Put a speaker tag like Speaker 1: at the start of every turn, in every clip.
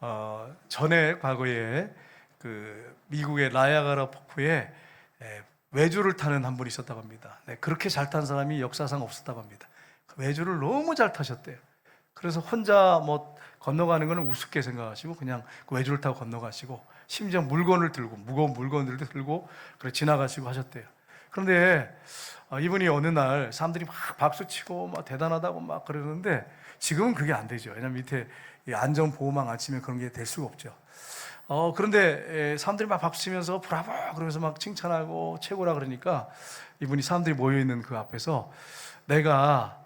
Speaker 1: 어, 전에 과거에 그 미국의 라야가라 폭포에 에, 외주를 타는 한 분이 있었다고 합니다. 네, 그렇게 잘 탄 사람이 역사상 없었다고 합니다. 그 외주를 너무 잘 타셨대요. 그래서 혼자 뭐 건너가는 거는 우습게 생각하시고 그냥 그 외주를 타고 건너가시고 심지어 물건을 들고 무거운 물건을 들고 그래 지나가시고 하셨대요. 그런데 어, 이분이 어느 날 사람들이 막 박수 치고 막 대단하다고 막 그러는데 지금은 그게 안 되죠. 왜냐면 밑에 이 안전 보호망 안 치면 그런 게 될 수가 없죠. 어, 그런데 에, 사람들이 막 박수 치면서 브라보 그러면서 막 칭찬하고 최고라 그러니까 이분이 사람들이 모여 있는 그 앞에서 내가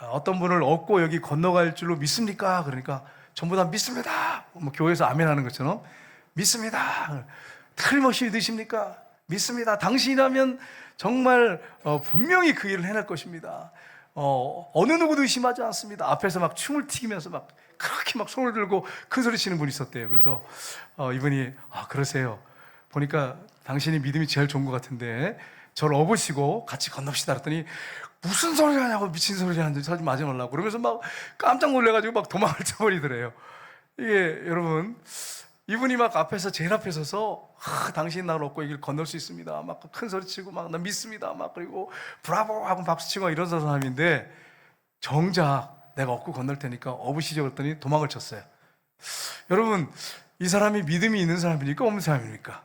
Speaker 1: 어, 어떤 분을 얻고 여기 건너갈 줄로 믿습니까? 그러니까 전부 다 믿습니다. 뭐 교회에서 아멘 하는 것처럼 믿습니다. 틀림없이 믿으십니까? 믿습니다. 당신이라면 정말 어, 분명히 그 일을 해낼 것입니다. 어, 어느 누구도 의심하지 않습니다. 앞에서 막 춤을 튀기면서 막 그렇게 막 손을 들고 큰 소리 치는 분이 있었대요. 그래서 어, 이분이 아 그러세요. 보니까 당신이 믿음이 제일 좋은 것 같은데 저를 업으시고 같이 건넙시다 그랬더니 무슨 소리 하냐고 미친 소리 하는데 사지 맞아 놀라고 그러면서 막 깜짝 놀래가지고 막 도망을 쳐버리더래요. 이게 여러분 이분이 막 앞에서 제일 앞에 서서 아, 당신 나를 얻고 이 길 건널 수 있습니다. 막 큰 소리 치고 막 나 믿습니다. 막 그리고 브라보 하고 박수 치고 이런 사람인데 정작 내가 얻고 건널 테니까 업으시죠 그랬더니 도망을 쳤어요. 여러분 이 사람이 믿음이 있는 사람입니까 없는 사람입니까?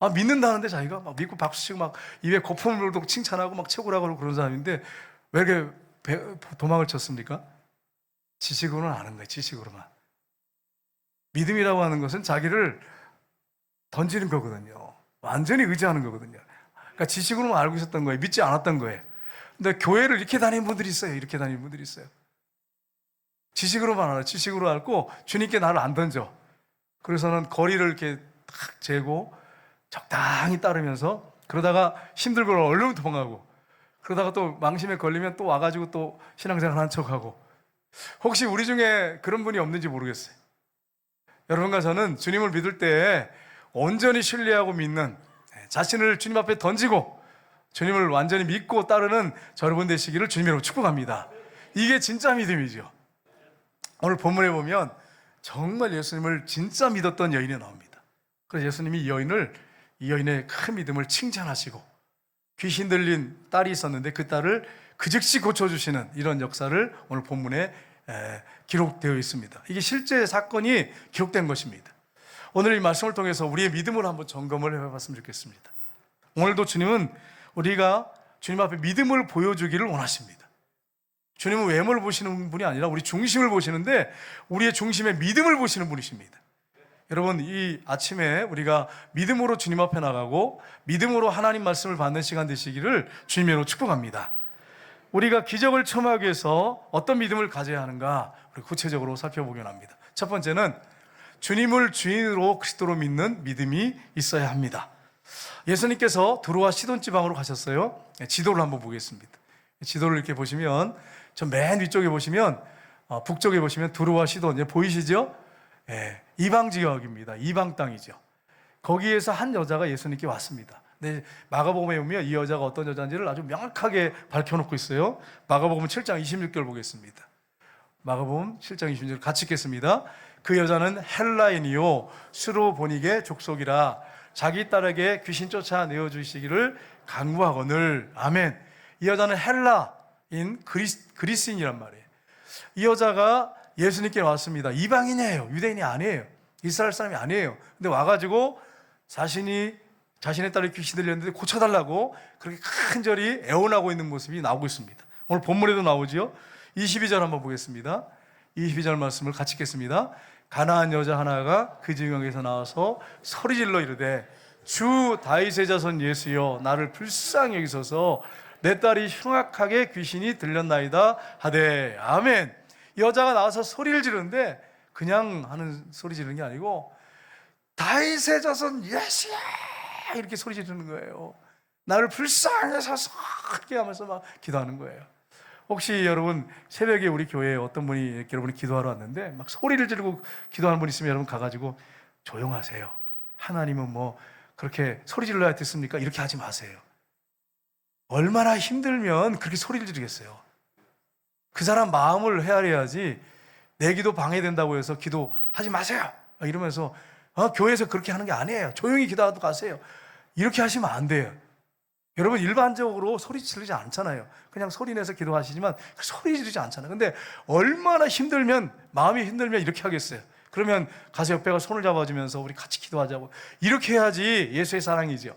Speaker 1: 아 믿는다는데 자기가 막 믿고 박수 치고 막 입에 거품을 불고 칭찬하고 막 최고라고 그러고 그런 사람인데 왜 이렇게 배- 도망을 쳤습니까? 지식으로는 아는 거예요. 지식으로만. 믿음이라고 하는 것은 자기를 던지는 거거든요. 완전히 의지하는 거거든요. 그러니까 지식으로만 알고 있었던 거예요. 믿지 않았던 거예요. 근데 교회를 이렇게 다니는 분들이 있어요. 이렇게 다니는 분들이 있어요. 지식으로만 알아. 지식으로 알고 주님께 나를 안 던져. 그래서는 거리를 이렇게 탁 재고 적당히 따르면서 그러다가 힘들고 얼른 도망가고 그러다가 또 망심에 걸리면 또 와가지고 또 신앙생활 한 척하고 혹시 우리 중에 그런 분이 없는지 모르겠어요. 여러분과 저는 주님을 믿을 때 온전히 신뢰하고 믿는 네, 자신을 주님 앞에 던지고 주님을 완전히 믿고 따르는 저 여러분 되시기를 주님으로 축복합니다. 이게 진짜 믿음이죠. 오늘 본문에 보면 정말 예수님을 진짜 믿었던 여인이 나옵니다. 그래서 예수님이 이 여인을 이 여인의 큰 믿음을 칭찬하시고 귀신 들린 딸이 있었는데 그 딸을 그 즉시 고쳐주시는 이런 역사를 오늘 본문에 에, 기록되어 있습니다. 이게 실제 사건이 기록된 것입니다. 오늘 이 말씀을 통해서 우리의 믿음을 한번 점검을 해봤으면 좋겠습니다. 오늘도 주님은 우리가 주님 앞에 믿음을 보여주기를 원하십니다. 주님은 외모를 보시는 분이 아니라 우리 중심을 보시는데 우리의 중심에 믿음을 보시는 분이십니다. 여러분 이 아침에 우리가 믿음으로 주님 앞에 나가고 믿음으로 하나님 말씀을 받는 시간 되시기를 주님으로 축복합니다. 우리가 기적을 청하기 위해서 어떤 믿음을 가져야 하는가 우리 구체적으로 살펴보긴 합니다. 첫 번째는 주님을 주인으로 그리스도로 믿는 믿음이 있어야 합니다. 예수님께서 두루와 시돈 지방으로 가셨어요. 네, 지도를 한번 보겠습니다. 지도를 이렇게 보시면 저 맨 위쪽에 보시면 어, 북쪽에 보시면 두루와 시돈 예, 보이시죠? 예, 이방 지역입니다. 이방 땅이죠. 거기에서 한 여자가 예수님께 왔습니다. 근데 마가복음에 보면 이 여자가 어떤 여자인지를 아주 명확하게 밝혀놓고 있어요. 마가복음 7장 26절 보겠습니다. 마가복음 7장 26절 같이 읽겠습니다. 그 여자는 헬라인이요 수로보닉의 족속이라 자기 딸에게 귀신 쫓아 내어 주시기를 강구하거늘 아멘. 이 여자는 헬라인 그리스, 그리스인이란 말이에요. 이 여자가 예수님께 왔습니다. 이방인이에요. 유대인이 아니에요. 이스라엘 사람이 아니에요. 근데 와가지고 자신이 자신의 딸이 귀신 들렸는데 고쳐달라고 그렇게 간절히 애원하고 있는 모습이 나오고 있습니다. 오늘 본문에도 나오지요. 22절 한번 보겠습니다. 22절 말씀을 같이 읽겠습니다. 가나안 여자 하나가 그 지경에서 나와서 소리질러 이르되 주 다윗의 자손 예수여 나를 불쌍히 여기소서 내 딸이 흉악하게 귀신이 들렸나이다 하되 아멘. 이 여자가 나와서 소리를 지르는데 그냥 하는 소리 지르는 게 아니고 다윗의 자손 예수야 이렇게 소리 지르는 거예요. 나를 불쌍해서 그렇게 하면서 막 기도하는 거예요. 혹시 여러분 새벽에 우리 교회에 어떤 분이 이렇게 여러분이 기도하러 왔는데 막 소리를 지르고 기도하는 분 있으면 여러분 가가지고 조용하세요. 하나님은 뭐 그렇게 소리 질러야 됐습니까? 이렇게 하지 마세요. 얼마나 힘들면 그렇게 소리를 지르겠어요. 그 사람 마음을 헤아려야지 내 기도 방해된다고 해서 기도하지 마세요. 이러면서 어, 교회에서 그렇게 하는 게 아니에요. 조용히 기도하고 가세요. 이렇게 하시면 안 돼요. 여러분 일반적으로 소리 지르지 않잖아요. 그냥 소리 내서 기도하시지만 그 소리 지르지 않잖아요. 근데 얼마나 힘들면 마음이 힘들면 이렇게 하겠어요. 그러면 가서 옆에가 손을 잡아주면서 우리 같이 기도하자고 이렇게 해야지 예수의 사랑이죠.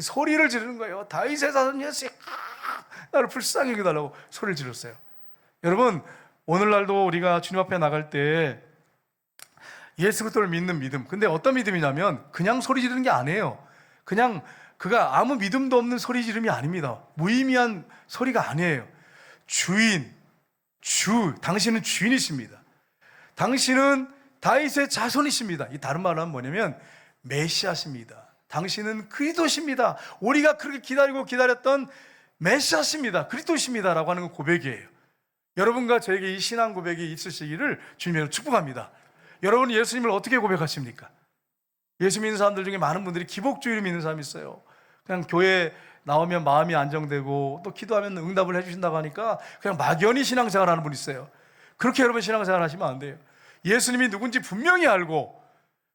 Speaker 1: 소리를 지르는 거예요. 다윗의 사전 예수 나를 불쌍히 여기달라고 소리를 질렀어요. 여러분 오늘날도 우리가 주님 앞에 나갈 때 예수 그리스도를 믿는 믿음. 근데 어떤 믿음이냐면 그냥 소리 지르는 게 아니에요. 그냥 그가 아무 믿음도 없는 소리 지름이 아닙니다. 무의미한 소리가 아니에요. 주인, 주, 당신은 주인이십니다. 당신은 다윗의 자손이십니다. 이 다른 말로 하면 뭐냐면 메시아십니다. 당신은 그리스도십니다. 우리가 그렇게 기다리고 기다렸던 메시아십니다. 그리스도십니다라고 하는 건 고백이에요. 여러분과 저에게 이 신앙 고백이 있으시기를 주님으로 축복합니다. 여러분 예수님을 어떻게 고백하십니까? 예수 믿는 사람들 중에 많은 분들이 기복주의를 믿는 사람이 있어요. 그냥 교회 나오면 마음이 안정되고 또 기도하면 응답을 해주신다고 하니까 그냥 막연히 신앙생활 하는 분 있어요. 그렇게 여러분 신앙생활 하시면 안 돼요. 예수님이 누군지 분명히 알고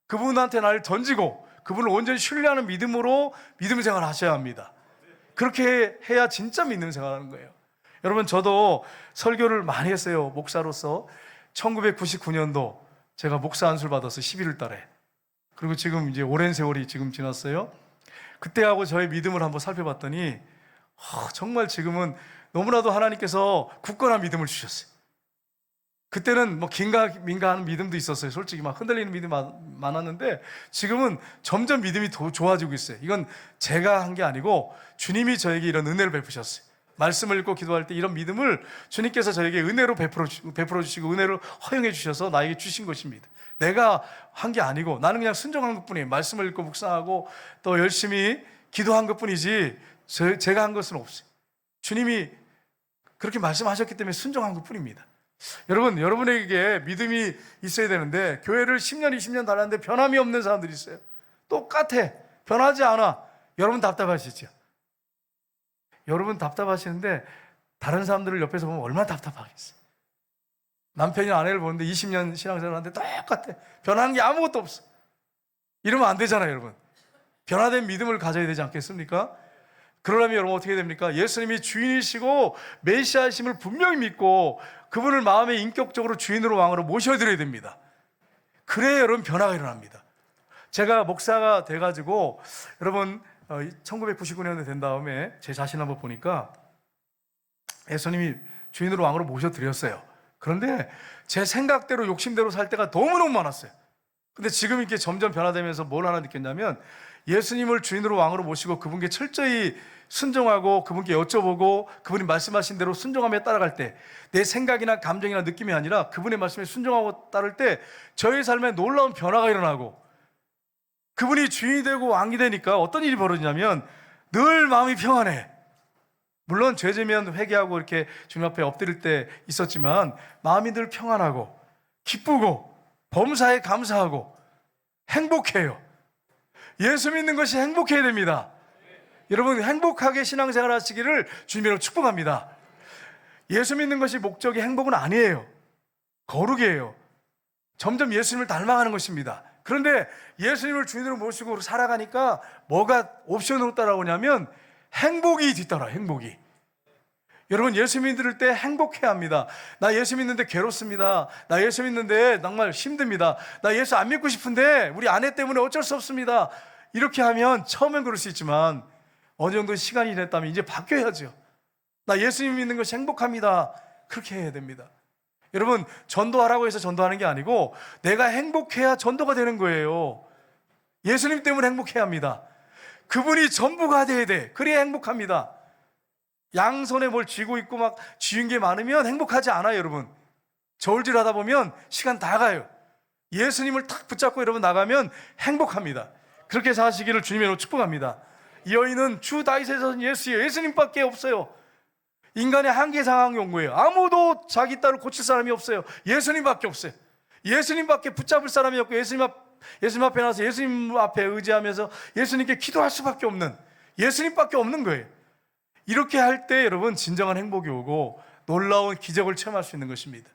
Speaker 1: 그분한테 나를 던지고 그분을 온전히 신뢰하는 믿음으로 믿음 생활 하셔야 합니다. 그렇게 해야 진짜 믿는 생활 하는 거예요. 여러분, 저도 설교를 많이 했어요. 목사로서. 1999년도 제가 목사 안수를 받았어요. 11월 달에. 그리고 지금 이제 오랜 세월이 지금 지났어요. 그때하고 저의 믿음을 한번 살펴봤더니 어, 정말 지금은 너무나도 하나님께서 굳건한 믿음을 주셨어요. 그때는 뭐 긴가 민가 하는 믿음도 있었어요. 솔직히 막 흔들리는 믿음이 많- 많았는데 지금은 점점 믿음이 더 좋아지고 있어요. 이건 제가 한 게 아니고 주님이 저에게 이런 은혜를 베푸셨어요. 말씀을 읽고 기도할 때 이런 믿음을 주님께서 저에게 은혜로 베풀어, 주시고 은혜로 허용해 주셔서 나에게 주신 것입니다. 내가 한 게 아니고 나는 그냥 순종한 것 뿐이에요. 말씀을 읽고 묵상하고 또 열심히 기도한 것 뿐이지 제- 제가 한 것은 없어요. 주님이 그렇게 말씀하셨기 때문에 순종한 것 뿐입니다. 여러분, 여러분에게 믿음이 있어야 되는데 교회를 10년, 20년 다녔는데 변함이 없는 사람들이 있어요. 똑같아. 변하지 않아. 여러분 답답하시죠? 여러분 답답하시는데 다른 사람들을 옆에서 보면 얼마나 답답하겠어요. 남편이 아내를 보는데 20년 신앙생활 하는데 똑같아. 변하는 게 아무것도 없어. 이러면 안 되잖아요, 여러분. 변화된 믿음을 가져야 되지 않겠습니까? 그러려면 여러분 어떻게 됩니까? 예수님이 주인이시고 메시아이심을 분명히 믿고 그분을 마음에 인격적으로 주인으로 왕으로 모셔드려야 됩니다. 그래야 여러분 변화가 일어납니다. 제가 목사가 돼가지고 여러분 1999년에 된 다음에 제 자신 한번 보니까 예수님이 주인으로 왕으로 모셔드렸어요. 그런데 제 생각대로 욕심대로 살 때가 너무너무 많았어요. 근데 지금 이렇게 점점 변화되면서 뭘 하나 느꼈냐면 예수님을 주인으로 왕으로 모시고 그분께 철저히 순종하고 그분께 여쭤보고 그분이 말씀하신 대로 순종하며 따라갈 때 내 생각이나 감정이나 느낌이 아니라 그분의 말씀에 순종하고 따를 때 저의 삶에 놀라운 변화가 일어나고 그분이 주인이 되고 왕이 되니까 어떤 일이 벌어지냐면 늘 마음이 평안해. 물론 죄지면 회개하고 이렇게 주님 앞에 엎드릴 때 있었지만 마음이 늘 평안하고 기쁘고 범사에 감사하고 행복해요. 예수 믿는 것이 행복해야 됩니다. 여러분 행복하게 신앙생활 하시기를 주님으로 축복합니다. 예수 믿는 것이 목적이 행복은 아니에요. 거룩이에요. 점점 예수님을 닮아가는 것입니다. 그런데 예수님을 주인으로 모시고 살아가니까 뭐가 옵션으로 따라오냐면 행복이 뒤따라 행복이. 여러분 예수 믿을 때 행복해야 합니다. 나 예수 믿는데 괴롭습니다. 나 예수 믿는데 정말 힘듭니다. 나 예수 안 믿고 싶은데 우리 아내 때문에 어쩔 수 없습니다. 이렇게 하면 처음엔 그럴 수 있지만 어느 정도 시간이 지났다면 이제 바뀌어야죠. 나 예수님 믿는 것이 행복합니다. 그렇게 해야 됩니다. 여러분 전도하라고 해서 전도하는 게 아니고 내가 행복해야 전도가 되는 거예요. 예수님 때문에 행복해야 합니다. 그분이 전부가 돼야 돼. 그래야 행복합니다. 양손에 뭘 쥐고 있고 막 쥐은 게 많으면 행복하지 않아요, 여러분. 저울질 하다 보면 시간 다 가요. 예수님을 탁 붙잡고 여러분 나가면 행복합니다. 그렇게 사시기를 주님으로 축복합니다. 이 여인은 주 다윗의 선 예수예요. 예수님밖에 없어요. 인간의 한계 상황이 온 거예요. 아무도 자기 딸을 고칠 사람이 없어요. 예수님밖에 없어요. 예수님밖에 붙잡을 사람이 없고 예수님 앞 예수님 앞에 나서 예수님 앞에 의지하면서 예수님께 기도할 수밖에 없는 예수님밖에 없는 거예요. 이렇게 할 때 여러분 진정한 행복이 오고 놀라운 기적을 체험할 수 있는 것입니다.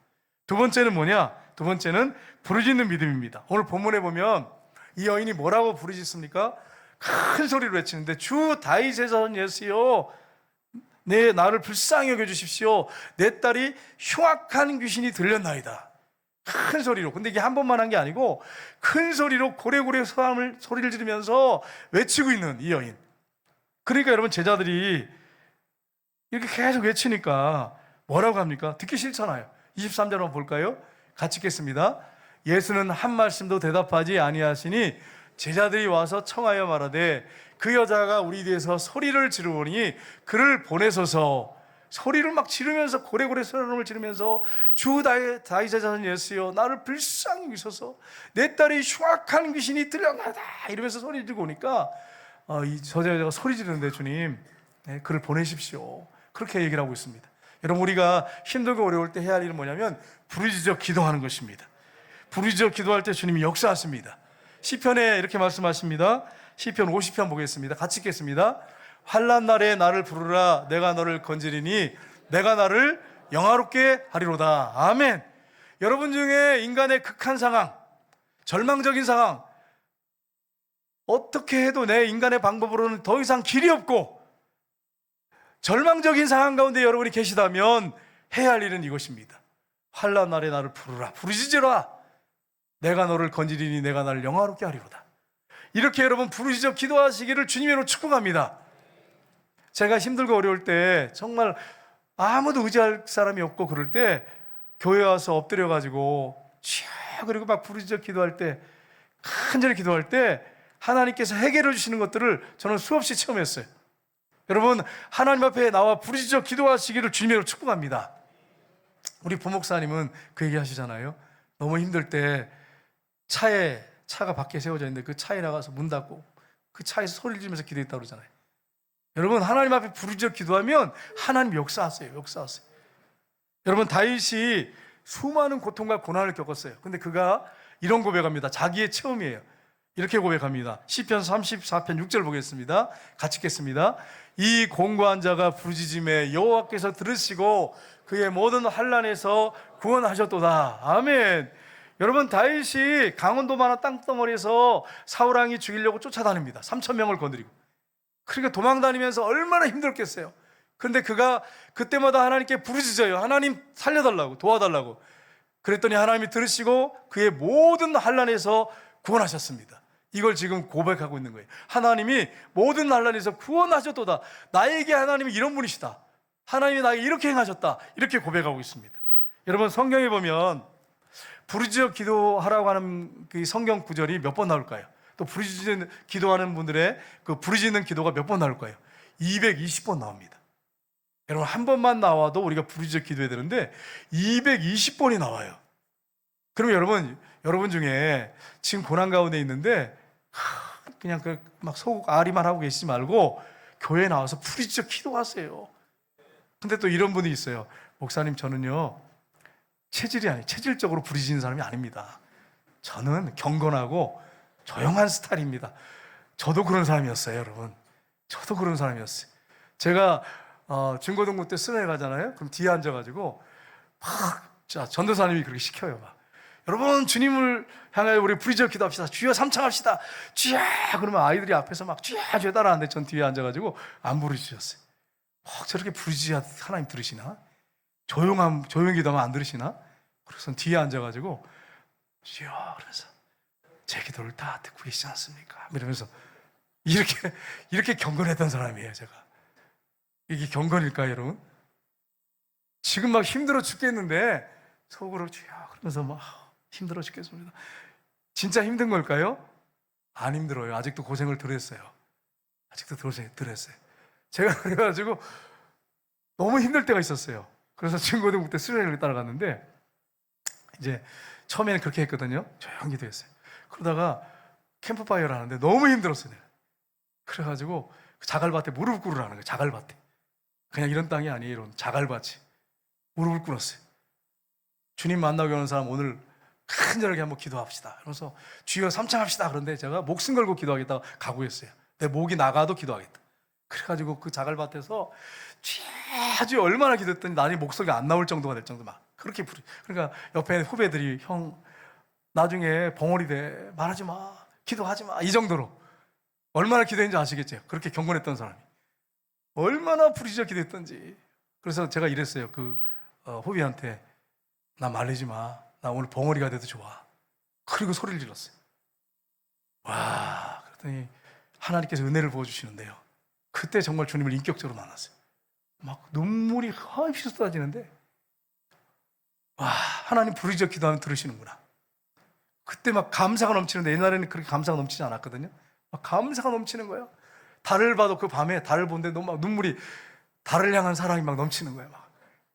Speaker 1: 두 번째는 뭐냐? 두 번째는 부르짖는 믿음입니다. 오늘 본문에 보면 이 여인이 뭐라고 부르짖습니까? 큰 소리로 외치는데 주 다윗의 전 예수여 내 나를 불쌍히 여겨 주십시오. 내 딸이 흉악한 귀신이 들렸나이다. 큰 소리로. 근데 이게 한 번만 한 게 아니고 큰 소리로 고래고래 소함을 소리를 지르면서 외치고 있는 이 여인. 그러니까 여러분 제자들이 이렇게 계속 외치니까 뭐라고 합니까? 듣기 싫잖아요. 23절 한번 볼까요? 같이 읽겠습니다. 예수는 한 말씀도 대답하지 아니하시니 제자들이 와서 청하여 말하되 그 여자가 우리 뒤에서 소리를 지르오니 그를 보내소서. 소리를 막 지르면서 고래고래 소리를 지르면서 주 다윗의 자손 예수여 나를 불쌍히 여기소서. 내 딸이 흉악한 귀신이 들려나다. 이러면서 소리 지르고 오니까 어, 이 저자가 소리 지르는데 주님 네, 그를 보내십시오. 그렇게 얘기를 하고 있습니다. 여러분 우리가 힘들고 어려울 때 해야 할 일은 뭐냐면 부르짖어 기도하는 것입니다. 부르짖어 기도할 때 주님이 역사하십니다. 시편에 이렇게 말씀하십니다 시편 50편 보겠습니다. 같이 읽겠습니다. 환난 날에 나를 부르라. 내가 너를 건지리니 내가 나를 영화롭게 하리로다. 아멘. 여러분 중에 인간의 극한 상황 절망적인 상황 어떻게 해도 내 인간의 방법으로는 더 이상 길이 없고 절망적인 상황 가운데 여러분이 계시다면 해야 할 일은 이것입니다. 환란 날에 나를 부르라. 부르짖으라. 내가 너를 건지리니 내가 나를 영화롭게 하리로다. 이렇게 여러분 부르짖어 기도하시기를 주님으로 축복합니다. 제가 힘들고 어려울 때 정말 아무도 의지할 사람이 없고 그럴 때 교회 와서 엎드려 가지고 쥐 그리고 막 부르짖어 기도할 때 간절히 기도할 때 하나님께서 해결해 주시는 것들을 저는 수없이 체험했어요. 여러분 하나님 앞에 나와 부르짖어 기도하시기를 주님으로 축복합니다. 우리 부목사님은 그 얘기 하시잖아요. 너무 힘들 때 차에 차가 밖에 세워져 있는데 그 차에 나가서 문 닫고 그 차에서 소리를 지르면서 기도했다고 그러잖아요. 여러분 하나님 앞에 부르짖어 기도하면 하나님 역사하세요. 역사하세요. 여러분 다윗이 수많은 고통과 고난을 겪었어요. 근데 그가 이런 고백합니다. 자기의 체험이에요. 이렇게 고백합니다. 시편 34편 6절 보겠습니다. 같이 읽겠습니다. 이 공고한 자가 부르짖음에 여호와께서 들으시고 그의 모든 환란에서 구원하셨도다. 아멘. 여러분 다윗이 강원도 만한 땅덩어리에서 사울 왕이 죽이려고 쫓아다닙니다. 3천 명을 거느리고. 그러니까 도망다니면서 얼마나 힘들었겠어요. 근데 그가 그때마다 하나님께 부르짖어요. 하나님 살려달라고 도와달라고. 그랬더니 하나님이 들으시고 그의 모든 환란에서 구원하셨습니다. 이걸 지금 고백하고 있는 거예요. 하나님이 모든 난란에서 구원하셨도다. 나에게 하나님이 이런 분이시다. 하나님이 나에게 이렇게 행하셨다. 이렇게 고백하고 있습니다. 여러분 성경에 보면 부르짖어 기도하라고 하는 그 성경 구절이 몇 번 나올까요? 또 부르짖는 기도하는 분들의 그 부르짖는 기도가 몇 번 나올까요? 220번 나옵니다. 여러분 한 번만 나와도 우리가 부르짖어 기도해야 되는데 220번이 나와요. 그럼 여러분 여러분 중에 지금 고난 가운데 있는데 하, 그냥 그 막속 아리만 하고 계시지 말고 교회 나와서 부르짖어 기도하세요. 근데 또 이런 분이 있어요. 목사님 저는요 체질이 아니 체질적으로 부르짖는 사람이 아닙니다. 저는 경건하고 조용한 스타일입니다. 저도 그런 사람이었어요, 여러분. 저도 그런 사람이었어요. 제가 어, 중고등부 때 수련회 가잖아요. 그럼 뒤에 앉아가지고 막 자, 전도사님이 그렇게 시켜요. 막. 여러분 주님을 향하여 우리 부르짖어 기도합시다. 주여 삼창합시다. 주여 그러면 아이들이 앞에서 막 주여 주여 따라하는데 전 뒤에 앉아가지고 안 부르짖었어요. 막 저렇게 부르짖어야 하나님 들으시나? 조용함 조용히 기도하면 안 들으시나? 그래서 뒤에 앉아가지고 주여 그러면서 제 기도를 다 듣고 계시지 않습니까? 이러면서 이렇게 이렇게 경건했던 사람이에요, 제가. 이게 경건일까요, 여러분? 지금 막 힘들어 죽겠는데 속으로 주여 그러면서 막 힘들어 죽겠습니다. 진짜 힘든 걸까요? 안 힘들어요. 아직도 고생을 덜 했어요. 아직도 덜 했어요. 제가 그래가지고 너무 힘들 때가 있었어요. 그래서 중고등부 때 수련회를 따라갔는데 이제 처음에는 그렇게 했거든요. 조용히 기도했어요. 그러다가 캠프파이어를 하는데 너무 힘들었어요. 내가. 그래가지고 그 자갈밭에 무릎 꿇으라는 거예요. 자갈밭에. 그냥 이런 땅이 아니에요. 이런 자갈밭이. 무릎을 꿇었어요. 주님 만나게 오는 사람 오늘 간절하게 한번 기도합시다. 그래서 주여 삼창합시다. 그런데 제가 목숨 걸고 기도하겠다고 각오했어요. 내 목이 나가도 기도하겠다. 그래가지고 그 자갈밭에서 아주 얼마나 기도했더니 나니 목소리가 안 나올 정도가 될 정도 막 그렇게 부르. 그러니까 옆에 후배들이 형 나중에 벙어리 돼 말하지 마, 기도하지 마 이 정도로 얼마나 기도했는지 아시겠죠? 그렇게 경건했던 사람이 얼마나 부르짖어 기도했던지. 그래서 제가 이랬어요. 그 어, 후배한테 나 말리지 마. 나 오늘 벙어리가 돼도 좋아. 그리고 소리를 질렀어요. 와, 그랬더니 하나님께서 은혜를 부어주시는데요. 그때 정말 주님을 인격적으로 만났어요. 막 눈물이 하없이 쏟아지는데, 와, 하나님 부르짖어 기도하면 들으시는구나. 그때 막 감사가 넘치는데 옛날에는 그렇게 감사가 넘치지 않았거든요. 막 감사가 넘치는 거예요. 달을 봐도 그 밤에 달을 보는데 너무 막 눈물이 달을 향한 사랑이 막 넘치는 거예요. 막.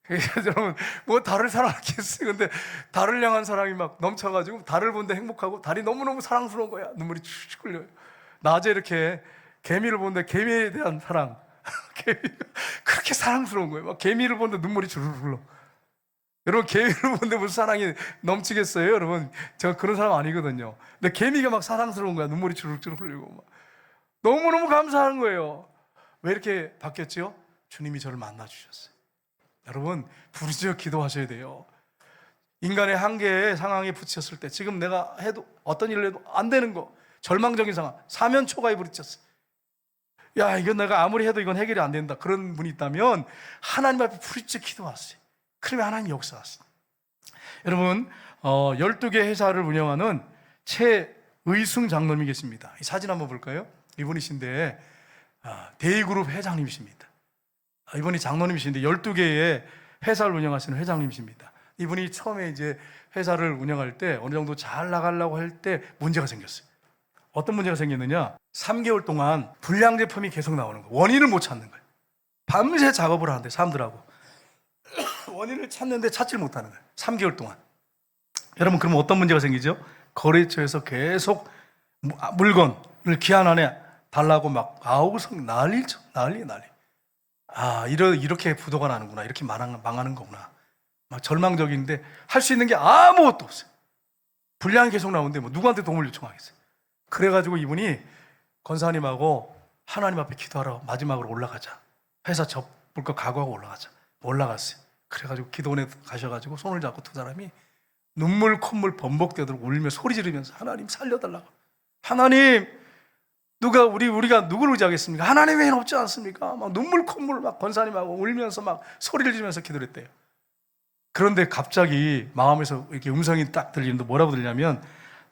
Speaker 1: 여러분 뭐 달을 사랑하겠어요. 근데 달을 향한 사랑이 막 넘쳐가지고 달을 보는데 행복하고 달이 너무너무 사랑스러운 거야. 눈물이 쭉 흘려요. 낮에 이렇게 개미를 보는데 개미에 대한 사랑. 개미가 그렇게 사랑스러운 거예요. 막 개미를 보는데 눈물이 주르르 흘러. 여러분 개미를 보는데 무슨 사랑이 넘치겠어요? 여러분 제가 그런 사람 아니거든요. 근데 개미가 막 사랑스러운 거야. 눈물이 주르륵 흘리고 막. 너무너무 감사한 거예요. 왜 이렇게 바뀌었지요? 주님이 저를 만나 주셨어요. 여러분 부르짖어 기도하셔야 돼요. 인간의 한계의 상황에 부딪혔을 때 지금 내가 해도 어떤 일을 해도 안 되는 거 절망적인 상황 사면 초가에 부딪혔어요. 야 이건 내가 아무리 해도 이건 해결이 안 된다 그런 분이 있다면 하나님 앞에 부르짖어 기도하세요. 그러면 하나님 역사하세요. 여러분 어, 12개 회사를 운영하는 최의승 장로님이 계십니다. 이 사진 한번 볼까요? 이분이신데 아, 대의그룹 회장님이십니다. 아, 이분이 장로님이신데 12개의 회사를 운영하시는 회장님이십니다. 이분이 처음에 이제 회사를 운영할 때 어느 정도 잘 나가려고 할 때 문제가 생겼어요. 어떤 문제가 생겼느냐? 3개월 동안 불량 제품이 계속 나오는 거예요. 원인을 못 찾는 거예요. 밤새 작업을 하는데 사람들하고 원인을 찾는데 찾질 못하는 거예요. 3개월 동안. 여러분 그러면 어떤 문제가 생기죠? 거래처에서 계속 무- 아, 물건을 기한 안에 달라고 막 아우성 난리죠. 난리 난리. 아, 이러, 이렇게 부도가 나는구나. 이렇게 망하는, 망하는 거구나. 막 절망적인데 할 수 있는 게 아무것도 없어요. 분량이 계속 나오는데 뭐 누구한테 도움을 요청하겠어요. 그래가지고 이분이 권사님하고 하나님 앞에 기도하러 마지막으로 올라가자. 회사 접을 거 각오하고 올라가자. 올라갔어요. 그래가지고 기도원에 가셔가지고 손을 잡고 두 사람이 눈물 콧물 범벅되도록 울며 소리 지르면서 하나님 살려달라고. 하나님 누가 우리 우리가 누구를 의지하겠습니까? 하나님 외에는 없지 않습니까? 막 눈물 콧물 막 권사님하고 울면서 막 소리를 지르면서 기도했대요. 그런데 갑자기 마음에서 이렇게 음성이 딱 들리는데 뭐라고 들리냐면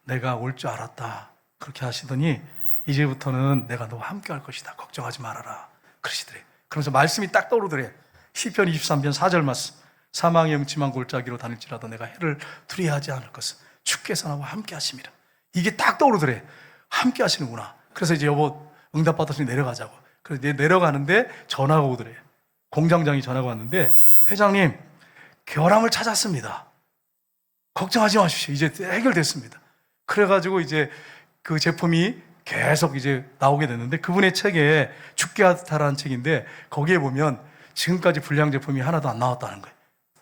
Speaker 1: 내가 올 줄 알았다. 그렇게 하시더니 이제부터는 내가 너와 함께 할 것이다. 걱정하지 말아라. 그러시더래. 그러면서 말씀이 딱 떠오르더래. 시편 23편 4절 말씀. 사망의 음침한 골짜기로 다닐지라도 내가 해를 두려워하지 않을 것은 주께서 나와 함께 하심이라. 이게 딱 떠오르더래. 함께 하시는구나. 그래서 이제 여보 응답 받았으니 내려가자고. 그래서 내- 내려가는데 전화가 오더래. 공장장이 전화가 왔는데 회장님 결함을 찾았습니다. 걱정하지 마십시오. 이제 해결됐습니다. 그래가지고 이제 그 제품이 계속 이제 나오게 됐는데 그분의 책에 죽게 하다라는 책인데 거기에 보면 지금까지 불량 제품이 하나도 안 나왔다는 거예요.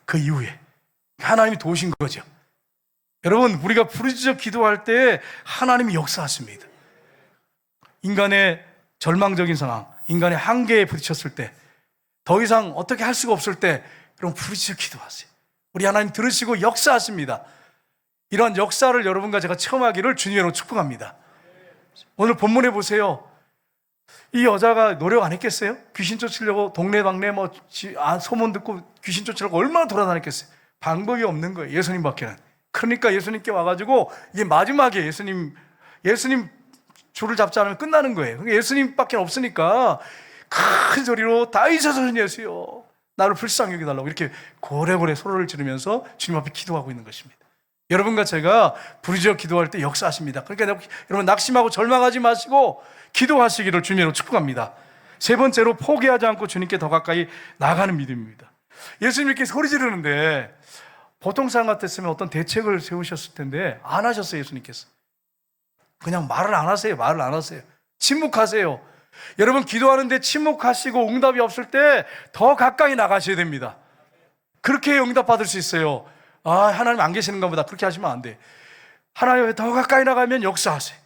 Speaker 1: 그 이후에 하나님이 도우신 거죠. 여러분 우리가 부르짖어 기도할 때 하나님이 역사하십니다. 인간의 절망적인 상황, 인간의 한계에 부딪혔을 때, 더 이상 어떻게 할 수가 없을 때, 그럼 부르짖어 기도하세요. 우리 하나님 들으시고 역사하십니다. 이런 역사를 여러분과 제가 체험하기를 주님으로 축복합니다. 오늘 본문에 보세요. 이 여자가 노력 안 했겠어요? 귀신 쫓으려고 동네 방네 뭐 지- 아, 소문 듣고 귀신 쫓으려고 얼마나 돌아다녔겠어요? 방법이 없는 거예요. 예수님 밖에는. 그러니까 예수님께 와가지고 이게 마지막에 예수님 예수님 줄을 잡지 않으면 끝나는 거예요. 그러니까 예수님 밖에 없으니까 큰 소리로 다이소서 예수요. 나를 불쌍히 여기달라고 이렇게 고래고래 소리를 지르면서 주님 앞에 기도하고 있는 것입니다. 여러분과 제가 부르짖어 기도할 때 역사하십니다. 그러니까 여러분 낙심하고 절망하지 마시고 기도하시기를 주님으로 축복합니다. 세 번째로 포기하지 않고 주님께 더 가까이 나가는 믿음입니다. 예수님 이렇게 소리 지르는데 보통 사람 같았으면 어떤 대책을 세우셨을 텐데 안 하셨어요, 예수님께서. 그냥 말을 안 하세요. 말을 안 하세요. 침묵하세요. 여러분 기도하는데 침묵하시고 응답이 없을 때 더 가까이 나가셔야 됩니다. 그렇게 응답 받을 수 있어요. 아, 하나님 안 계시는가 보다. 그렇게 하시면 안 돼. 하나님 더 가까이 나가면 역사하세요.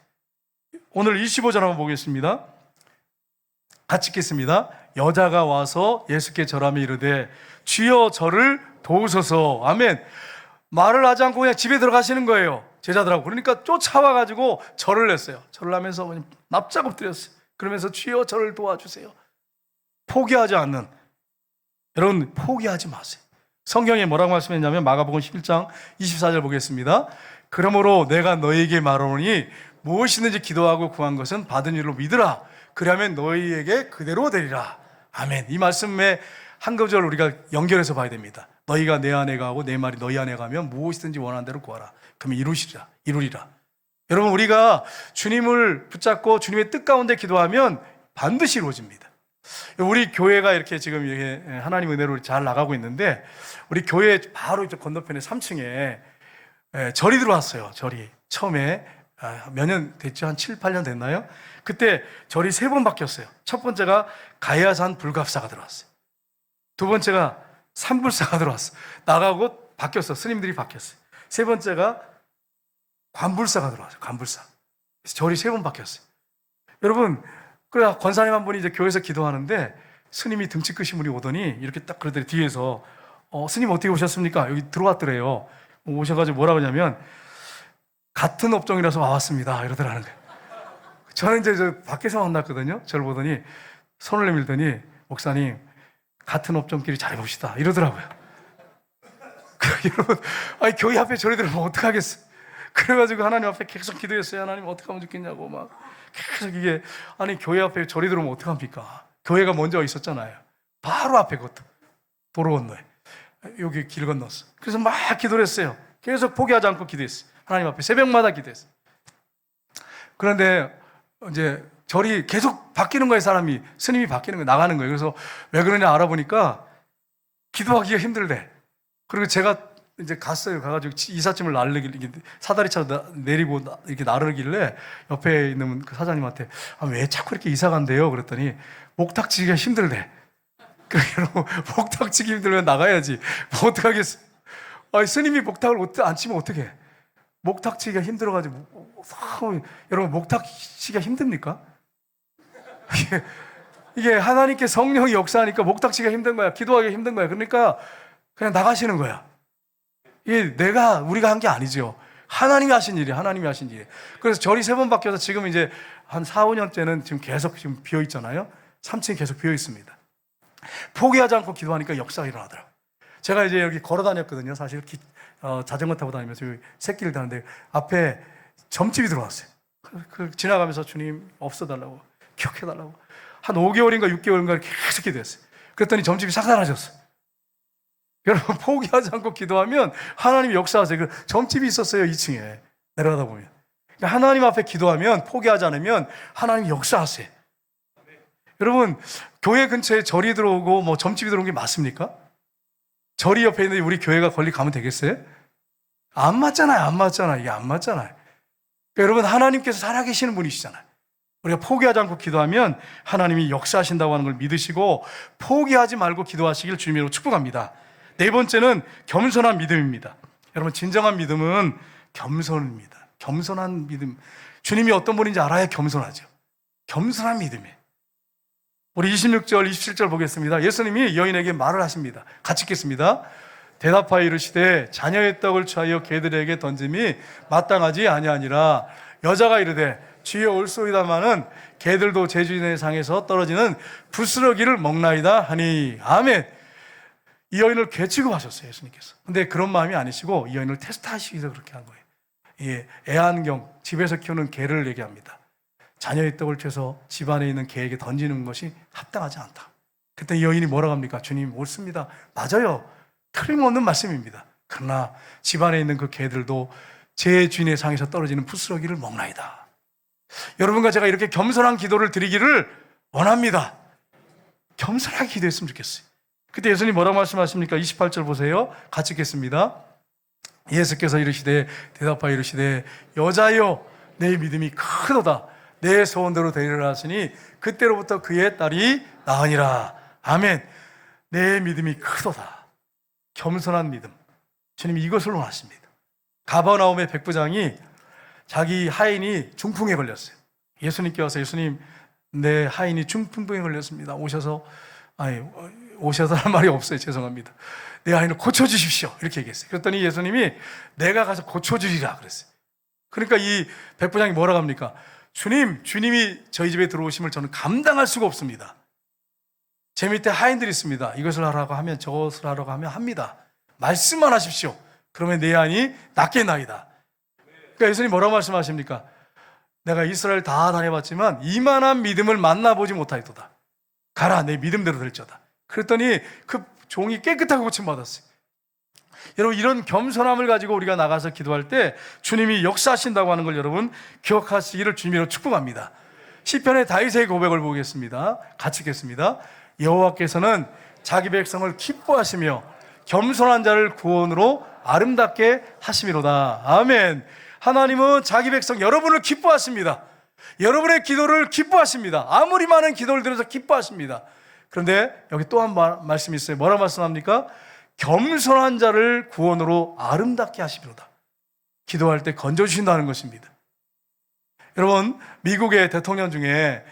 Speaker 1: 오늘 25절 한번 보겠습니다. 같이 읽겠습니다. 여자가 와서 예수께 절하며 이르되 주여 저를 도우소서. 아멘. 말을 하지 않고 그냥 집에 들어가시는 거예요. 제자들하고. 그러니까 쫓아와가지고 절을 냈어요. 절을 하면서 납작 엎드렸어요. 그러면서 주여 저를 도와주세요. 포기하지 않는. 여러분, 포기하지 마세요. 성경에 뭐라고 말씀했냐면 마가복음 11장 24절 보겠습니다. 그러므로 내가 너희에게 말하노니 무엇이든지 기도하고 구한 것은 받은 일로 믿으라. 그러면 너희에게 그대로 되리라. 아멘. 이 말씀에 한 구절 우리가 연결해서 봐야 됩니다. 너희가 내 안에 가고 내 말이 너희 안에 가면 무엇이든지 원하는 대로 구하라. 그러면 이루시라. 이루리라. 여러분 우리가 주님을 붙잡고 주님의 뜻 가운데 기도하면 반드시 이루어집니다. 우리 교회가 이렇게 지금 이렇게 하나님 은혜로 잘 나가고 있는데 우리 교회 바로 건너편에 3층에 절이 들어왔어요. 절이 처음에 아, 몇년 됐죠? 한 7, 8년 됐나요? 그때 절이 세 번 바뀌었어요. 첫 번째가 가야산 불갑사가 들어왔어요. 두 번째가 산불사가 들어왔어. 나가고 바뀌었어. 스님들이 바뀌었어요. 세 번째가 관불사가 들어왔어요. 관불사. 그래서 절이 세 번 바뀌었어요. 여러분, 그래 권사님 한 분이 이제 교회에서 기도하는데 스님이 등치 크신 분이 오더니 이렇게 딱 그러더니 뒤에서 어, 스님 어떻게 오셨습니까? 여기 들어왔더래요. 오셔가지고 뭐라 그러냐면 같은 업종이라서 와왔습니다. 이러더라는 거예요. 저는 이제 저 밖에서 만났거든요. 저를 보더니 손을 내밀더니 목사님 같은 업종끼리 잘해봅시다. 이러더라고요. 그 여러분, 아니 교회 앞에 저리 들으면 어떡하겠어? 그래가지고 하나님 앞에 계속 기도했어요. 하나님 어떻게 하면 좋겠냐고 막 계속 이게 아니 교회 앞에 저리 들어오면 어떡합니까? 교회가 먼저 있었잖아요. 바로 앞에 그것도 도로 건너에 여기 길 건넜어. 그래서 막 기도를 했어요. 계속 포기하지 않고 기도했어요. 하나님 앞에 새벽마다 기도했어요. 그런데 이제 절이 계속 바뀌는 거예요, 사람이. 스님이 바뀌는 거예요, 나가는 거예요. 그래서 왜 그러냐 알아보니까 기도하기가 힘들대. 그리고 제가 이제 갔어요. 가가지고 이삿짐을 날르길 사다리차 내리고 나- 이렇게 나르길래 옆에 있는 그 사장님한테 아, 왜 자꾸 이렇게 이사 간대요? 그랬더니 목탁치기가 힘들대. 그러고 목탁치기 힘들면 나가야지. 뭐 어떡하겠어. 아니, 스님이 목탁을 못- 안 치면 어떡해. 목탁치기가 힘들어가지고 아, 여러분 목탁치기가 힘듭니까? 이게, 이게 하나님께 성령이 역사하니까 목탁치기가 힘든 거야. 기도하기 힘든 거야. 그러니까 그냥 나가시는 거야. 이게 내가 우리가 한 게 아니죠. 하나님이 하신 일이 하나님이 하신 일이. 그래서 절이 세 번 바뀌어서 지금 이제 한 4, 5년째는 지금 계속 지금 비어 있잖아요. 3층이 계속 비어 있습니다. 포기하지 않고 기도하니까 역사가 일어나더라고요. 제가 이제 여기 걸어 다녔거든요. 사실 기- 어, 자전거 타고 다니면서 새길을 타는데 앞에 점집이 들어왔어요. 그, 그 지나가면서 주님 없어달라고 기억해달라고 한 5개월인가 6개월인가 계속 기도했어요. 그랬더니 점집이 싹 사라졌어. 여러분 포기하지 않고 기도하면 하나님이 역사하세요. 그 점집이 있었어요 2층에 내려가다 보면 그러니까 하나님 앞에 기도하면 포기하지 않으면 하나님이 역사하세요. 여러분 교회 근처에 절이 들어오고 뭐 점집이 들어온 게 맞습니까? 절이 옆에 있는데 우리 교회가 권리 가면 되겠어요? 안 맞잖아요. 안 맞잖아요. 이게 안 맞잖아요. 그러니까 여러분 하나님께서 살아계시는 분이시잖아요. 우리가 포기하지 않고 기도하면 하나님이 역사하신다고 하는 걸 믿으시고 포기하지 말고 기도하시길 주님으로 축복합니다. 네 번째는 겸손한 믿음입니다. 여러분 진정한 믿음은 겸손입니다. 겸손한 믿음. 주님이 어떤 분인지 알아야 겸손하죠. 겸손한 믿음이에요. 우리 26절, 27절 보겠습니다. 예수님이 여인에게 말을 하십니다. 같이 읽겠습니다. 대답하여 이르시되 자녀의 떡을 취하여 개들에게 던짐이 마땅하지 아니하니라. 여자가 이르되 주여 올소이다마는 개들도 제 주인의 상에서 떨어지는 부스러기를 먹나이다 하니 아멘. 이 여인을 괴 취급하셨어요 예수님께서. 근데 그런 마음이 아니시고 이 여인을 테스트하시기 위해서 그렇게 한 거예요. 예, 애완경 집에서 키우는 개를 얘기합니다. 자녀의 떡을 쳐서 집안에 있는 개에게 던지는 것이 합당하지 않다. 그때 이 여인이 뭐라고 합니까? 주님 옳습니다. 맞아요. 틀림없는 말씀입니다. 그러나 집안에 있는 그 개들도 제 주인의 상에서 떨어지는 부스러기를 먹나이다. 여러분과 제가 이렇게 겸손한 기도를 드리기를 원합니다. 겸손하게 기도했으면 좋겠어요. 그때 예수님 뭐라고 말씀하십니까? 28절 보세요. 같이 읽겠습니다. 예수께서 이르시되 대답하여 이르시되 여자여 내 믿음이 크도다. 내 소원대로 되리라 하시니 그때로부터 그의 딸이 나으니라. 아멘. 내 믿음이 크도다. 겸손한 믿음. 주님이 이것을 원하십니다. 가버나움의 백부장이 자기 하인이 중풍에 걸렸어요. 예수님께 와서 예수님 내 하인이 중풍에 걸렸습니다. 오셔서 아니 어, 오셔서 할 말이 없어요. 죄송합니다. 내 아이를 고쳐주십시오. 이렇게 얘기했어요. 그랬더니 예수님이 내가 가서 고쳐주리라 그랬어요. 그러니까 이 백부장이 뭐라고 합니까? 주님, 주님이 저희 집에 들어오심을 저는 감당할 수가 없습니다. 제 밑에 하인들이 있습니다. 이것을 하라고 하면 저것을 하라고 하면 합니다. 말씀만 하십시오. 그러면 내 안이 낫게 나이다. 그러니까 예수님 뭐라고 말씀하십니까? 내가 이스라엘 다 다녀봤지만 이만한 믿음을 만나보지 못하였도다. 가라 내 믿음대로 될저다. 그랬더니 그 종이 깨끗하게 고침받았어요. 여러분 이런 겸손함을 가지고 우리가 나가서 기도할 때 주님이 역사하신다고 하는 걸 여러분 기억하시기를 주님으로 축복합니다. 시편의 다윗의 고백을 보겠습니다. 같이 읽겠습니다. 여호와께서는 자기 백성을 기뻐하시며 겸손한 자를 구원으로 아름답게 하심이로다. 아멘. 하나님은 자기 백성 여러분을 기뻐하십니다. 여러분의 기도를 기뻐하십니다. 아무리 많은 기도를 드려서 기뻐하십니다. 그런데 여기 또 한 말씀이 있어요. 뭐라 말씀합니까? 겸손한 자를 구원으로 아름답게 하시리로다. 기도할 때 건져주신다는 것입니다. 여러분, 미국의 대통령 중에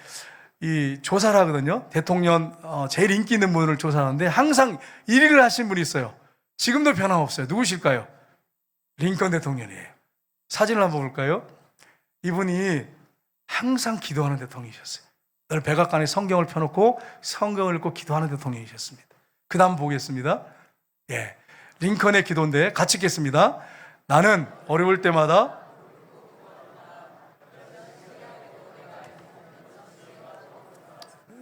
Speaker 1: 이 조사를 하거든요. 대통령 어, 제일 인기 있는 분을 조사하는데 항상 1위를 하신 분이 있어요. 지금도 변함없어요. 누구실까요? 링컨 대통령이에요. 사진을 한번 볼까요? 이분이 항상 기도하는 대통령이셨어요. 늘 백악관에 성경을 펴놓고 성경을 읽고 기도하는 대통령이셨습니다. 그 다음 보겠습니다. 예. 링컨의 기도인데 같이 읽겠습니다. 나는 어려울 때마다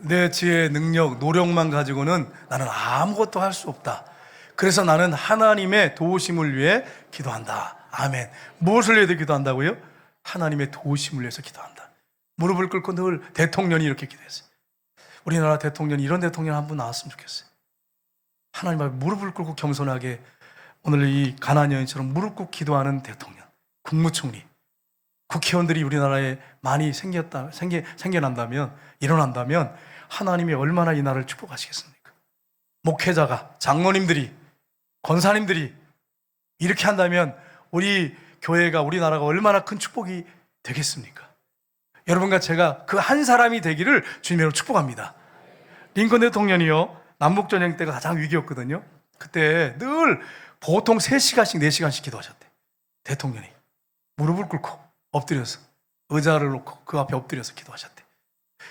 Speaker 1: 내 지혜, 능력, 노력만 가지고는 나는 아무것도 할 수 없다. 그래서 나는 하나님의 도우심을 위해 기도한다. 아멘. 무엇을 위해 기도한다고요? 하나님의 도우심을 위해서 기도한다. 무릎을 꿇고 늘 대통령이 이렇게 기도했어요. 우리나라 대통령이 이런 대통령 한 분 나왔으면 좋겠어요. 하나님 앞에 무릎을 꿇고 겸손하게 오늘 이 가난 여인처럼 무릎 꿇고 기도하는 대통령, 국무총리, 국회의원들이 우리나라에 많이 생겼다, 생겨, 생겨난다면, 일어난다면 하나님이 얼마나 이 나라를 축복하시겠습니까? 목회자가, 장로님들이, 권사님들이 이렇게 한다면 우리 교회가, 우리나라가 얼마나 큰 축복이 되겠습니까? 여러분과 제가 그 한 사람이 되기를 주님으로 축복합니다. 링컨 대통령이요. 남북전쟁 때가 가장 위기였거든요. 그때 늘 보통 3시간씩, 4시간씩 기도하셨대. 대통령이. 무릎을 꿇고 엎드려서 의자를 놓고 그 앞에 엎드려서 기도하셨대.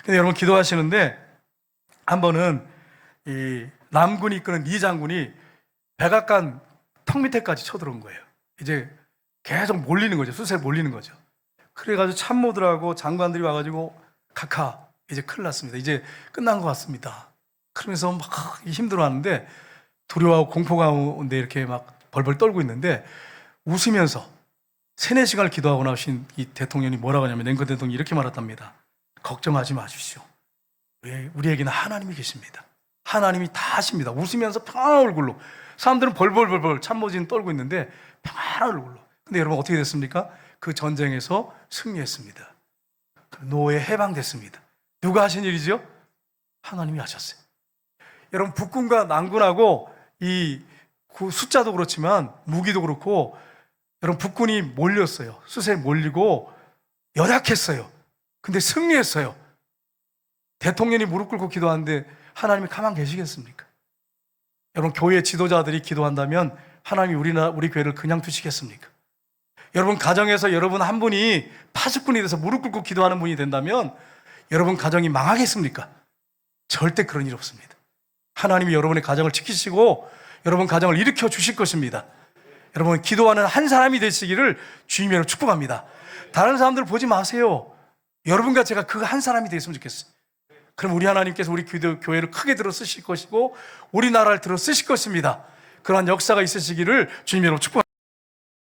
Speaker 1: 근데 여러분 기도하시는데 한 번은 이 남군이 이끄는 이 장군이 백악관 턱 밑에까지 쳐들어온 거예요. 이제 계속 몰리는 거죠. 수세 몰리는 거죠. 그래가지고 참모들하고 장관들이 와가지고 카카 이제 큰일 났습니다. 이제 끝난 것 같습니다. 그러면서 막 힘들어하는데 두려워하고 공포 가운데 이렇게 막 벌벌 떨고 있는데 웃으면서 세네 시간을 기도하고 나오신 이 대통령이 뭐라고 하냐면 랭컨 대통령이 이렇게 말했답니다. 걱정하지 마십시오. 왜 우리에게는 하나님이 계십니다. 하나님이 다 하십니다. 웃으면서 평안한 얼굴로 사람들은 벌벌벌벌 참모진 떨고 있는데 평안한 얼굴로. 근데 여러분 어떻게 됐습니까? 그 전쟁에서 승리했습니다. 노예 해방됐습니다. 누가 하신 일이죠? 하나님이 하셨어요. 여러분 북군과 남군하고 이 숫자도 그렇지만 무기도 그렇고 여러분 북군이 몰렸어요. 수세에 몰리고 연약했어요. 근데 승리했어요. 대통령이 무릎 꿇고 기도하는데 하나님이 가만 계시겠습니까? 여러분 교회 지도자들이 기도한다면 하나님이 우리나 우리 교회를 그냥 두시겠습니까? 여러분 가정에서 여러분 한 분이 파수꾼이 돼서 무릎 꿇고 기도하는 분이 된다면 여러분 가정이 망하겠습니까? 절대 그런 일 없습니다. 하나님이 여러분의 가정을 지키시고 여러분 가정을 일으켜 주실 것입니다. 여러분 기도하는 한 사람이 되시기를 주님으로 축복합니다. 다른 사람들 보지 마세요. 여러분과 제가 그 한 사람이 되었으면 좋겠어요. 그럼 우리 하나님께서 우리 교회를 크게 들어 쓰실 것이고 우리나라를 들어 쓰실 것입니다. 그러한 역사가 있으시기를 주님으로 축복합니다.